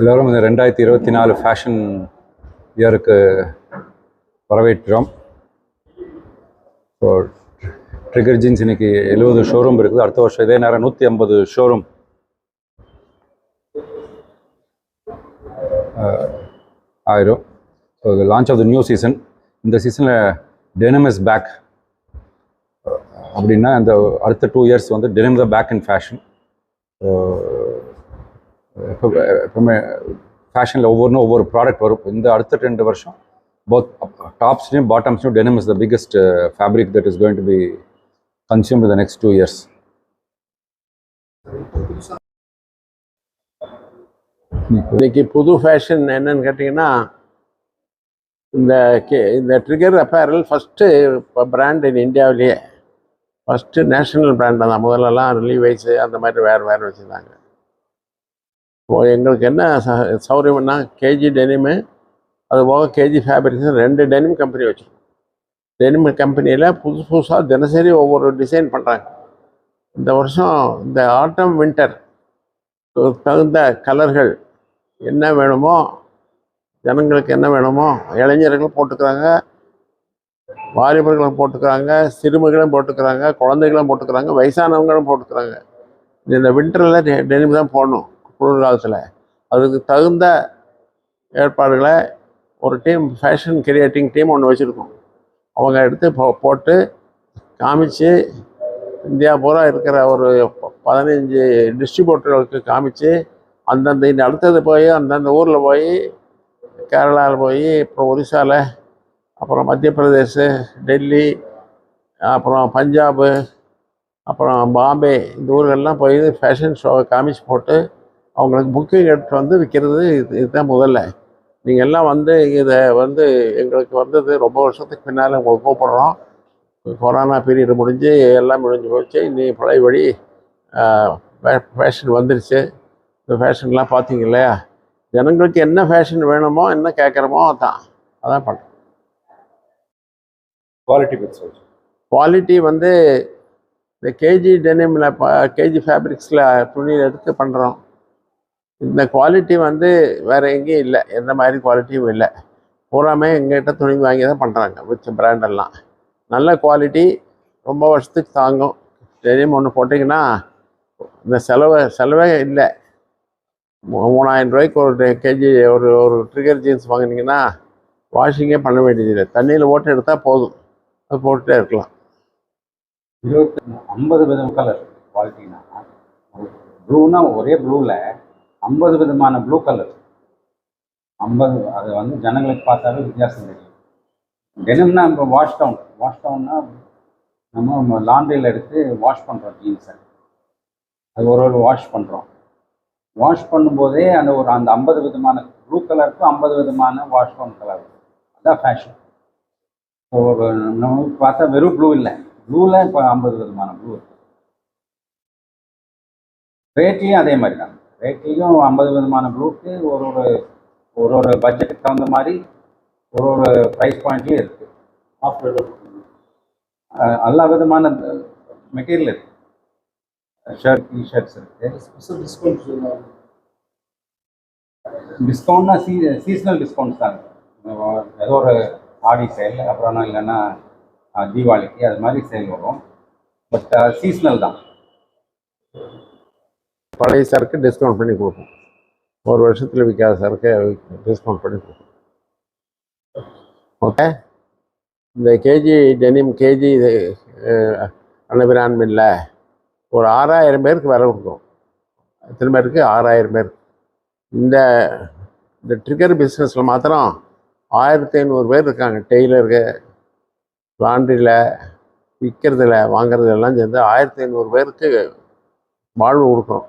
எல்லோரும் இந்த ரெண்டாயிரத்தி இருபத்தி நாலு ஃபேஷன் இயருக்கு வரவேற்கிறோம். ஸோ ட்ரிகர் ஜீன்ஸ் இன்னைக்கு எழுபது ஷோரூம் இருக்குது. அடுத்த வருஷம் இதே நேரம் நூற்றி ஐம்பது ஷோரூம் ஆயிரும். So launch of the new season இந்த சீசனில் டெனமஸ் பேக் அப்படின்னா இந்த அடுத்த டூ இயர்ஸ் வந்து denim the back in fashion எப்போ எப்பவுமே ஃபேஷனில் ஒவ்வொன்றும் ஒவ்வொரு ப்ராடக்ட் வரும். இந்த அடுத்த ரெண்டு வருஷம் போத் டாப்ஸ்லையும் பாட்டம்ஸ்லையும் denim is the biggest fabric that is going to be consume the next two years இன்னைக்கு புது ஃபேஷன் என்னன்னு கேட்டிங்கன்னா இந்த கே இந்த ட்ரிகர் அப்பேரல் ஃபஸ்ட்டு இப்போ பிராண்ட் இன் இந்தியாவிலேயே ஃபஸ்ட்டு நேஷ்னல் பிராண்ட் தான். முதல்லலாம் ரிலீவைஸு அந்த மாதிரி வேறு வேறு வச்சுருந்தாங்க. எங்களுக்கு என்ன ச சௌரியம்னா கேஜி டெனிமு அது போக கேஜி ஃபேப்ரிக்ஸ் ரெண்டு டெனிம் கம்பெனி வச்சுருக்கோம். டெனிம் கம்பெனியில் புதுசு புதுசாக தினசரி ஒவ்வொரு டிசைன் பண்ணுறாங்க இந்த வருஷம் இந்த ஆட்டம் வின்டர் தகுந்த கலர்கள் என்ன வேணுமோ ஜனங்களுக்கு என்ன வேணுமோ இளைஞர்களும் போட்டுக்கிறாங்க வாலிபர்களும் போட்டுக்கிறாங்க சிறுமிகளும் போட்டுக்கிறாங்க குழந்தைகளும் போட்டுக்கிறாங்க வயசானவங்களும் போட்டுக்கிறாங்க. இந்த வின்டரில் டெனிம் தான் போடணும். குளிர்காலத்தில். அதுக்கு தகுந்த ஏற்பாடுகளை ஒரு டீம் ஃபேஷன் கிரியேட்டிங் டீம் ஒன்று வச்சுருக்கோம். அவங்க எடுத்து போ போட்டு காமிச்சு இந்தியா பூரா இருக்கிற ஒரு பதினஞ்சு டிஸ்ட்ரிபியூட்டர்களுக்கு காமிச்சு அந்தந்த இந்த அடுத்தது போய் அந்தந்த ஊரில் போய் கேரளாவில் போய் அப்புறம் ஒரிசாவில் அப்புறம் மத்திய பிரதேஷ் டெல்லி அப்புறம் பஞ்சாபு அப்புறம் பாம்பே இந்த ஊர்கள்லாம் போய் ஃபேஷன் ஷோவை காமிச்சு போட்டு அவங்களுக்கு புக்கிங் எடுத்து வந்து விற்கிறது இது இதுதான் முதல்ல. நீங்கள் எல்லாம் வந்து இதை வந்து எங்களுக்கு வந்தது ரொம்ப வருஷத்துக்கு பின்னால் உங்களுக்கு கூப்பிடுறோம். கொரோனா பீரியட் முடிஞ்சு எல்லாம் முடிஞ்சு போச்சு. நீ பழையபடி ஃபேஷன் வந்துருச்சு. இந்த ஃபேஷன்லாம் பார்த்தீங்க இல்லையா? ஜனங்களுக்கு என்ன ஃபேஷன் வேணுமோ என்ன கேட்குறோமோ அதான். அதான் பண்ணுறோம் குவாலிட்டி குவாலிட்டி வந்து இந்த கேஜி டெனிமில் கேஜி ஃபேப்ரிக்ஸில் துணியில் எடுத்து பண்ணுறோம் இந்த குவாலிட்டி வந்து வேறு எங்கேயும் இல்லை. எந்த மாதிரி குவாலிட்டியும் இல்லை. பூராமே எங்ககிட்ட துணி வாங்கி தான் பண்ணுறாங்க மிச்ச பிராண்டெல்லாம் நல்ல குவாலிட்டி ரொம்ப வருஷத்துக்கு தாங்கும். தெரியும் ஒன்று போட்டிங்கன்னா இந்த செலவு செலவே இல்லை. மூ- மூணாயிரம் ரூபாய்க்கு ஒரு கேஜி ஒரு ஒரு ட்ரிகர் ஜீன்ஸ் வாங்கினீங்கன்னா வாஷிங்கே பண்ண வேண்டியதில்லை தண்ணியில் ஓட்டு எடுத்தால் போதும். அது போட்டுகிட்டே இருக்கலாம். இருபத்தி ஐம்பது விதம் கலர் குவாலிட்டினா ப்ளூனா ஒரே ப்ளூவில் ஐம்பது விதமான ப்ளூ கலர் ஐம்பது அது வந்து ஜனங்களுக்கு பார்த்தாவே வித்தியாசம் தெரியும். டெனிம்னா இப்போ வாஷ் டவுன் வாஷ் டவுன்னா நம்ம லாண்ட்ரியில் எடுத்து வாஷ் பண்ணுறோம் ஜீன்ஸை அது ஒரு ஒரு வாஷ் பண்ணுறோம் வாஷ் பண்ணும்போதே அந்த ஒரு அந்த ஐம்பது விதமான ப்ளூ கலருக்கும் ஐம்பது விதமான வாஷ் டவுன் கலர் அதுதான் ஃபேஷன் ஸோ நம்ம பார்த்தா வெறும் ப்ளூ இல்லை. ப்ளூவில் இப்போ ஐம்பது விதமான ப்ளூ இருக்கு. ரேட்லேயும் அதே மாதிரி தான். ரேட்லேயும் ஐம்பது விதமான ப்ளூக்கு ஒரு ஒரு ஒரு ஒரு பட்ஜெட்டுக்கு தகுந்த மாதிரி ஒரு ஒரு ப்ரைஸ் பாயிண்ட்லேயும் இருக்குது எல்லா விதமான மெட்டீரியல் இருக்கு. ஷர்ட் டிஷர்ட்ஸ் இருக்கு. டிஸ்கவுண்ட்னா சீ சீசனல் டிஸ்கவுண்ட்ஸ் தான். ஏதோ ஒரு ஆடி சேல் அப்புறம் இல்லைன்னா தீபாவளிக்கு அது மாதிரி சேல் வரும். பட் சீசனல் தான். பழைய சரக்கு டிஸ்கவுண்ட் பண்ணி கொடுப்போம். ஒரு வருஷத்தில் விற்காத சரக்கு டிஸ்கவுண்ட் பண்ணி கொடுப்போம். ஓகே இந்த கேஜி டெனிம் கேஜி அன்னபிரான் மில்ல ஒரு ஆறாயிரம் பேருக்கு வர கொடுக்கும். எத்தனை பேருக்கு? ஆறாயிரம் பேர். இந்த இந்த ட்ரிகர் பிஸ்னஸில் மாத்திரம் ஆயிரத்தி ஐநூறு பேர் இருக்காங்க. டெய்லருக்கு லாண்ட்ரியில் விற்கிறதுல வாங்குறதுல எல்லாம் சேர்ந்து ஆயிரத்தி ஐநூறு பேருக்கு வாழ்வு கொடுக்குறோம்.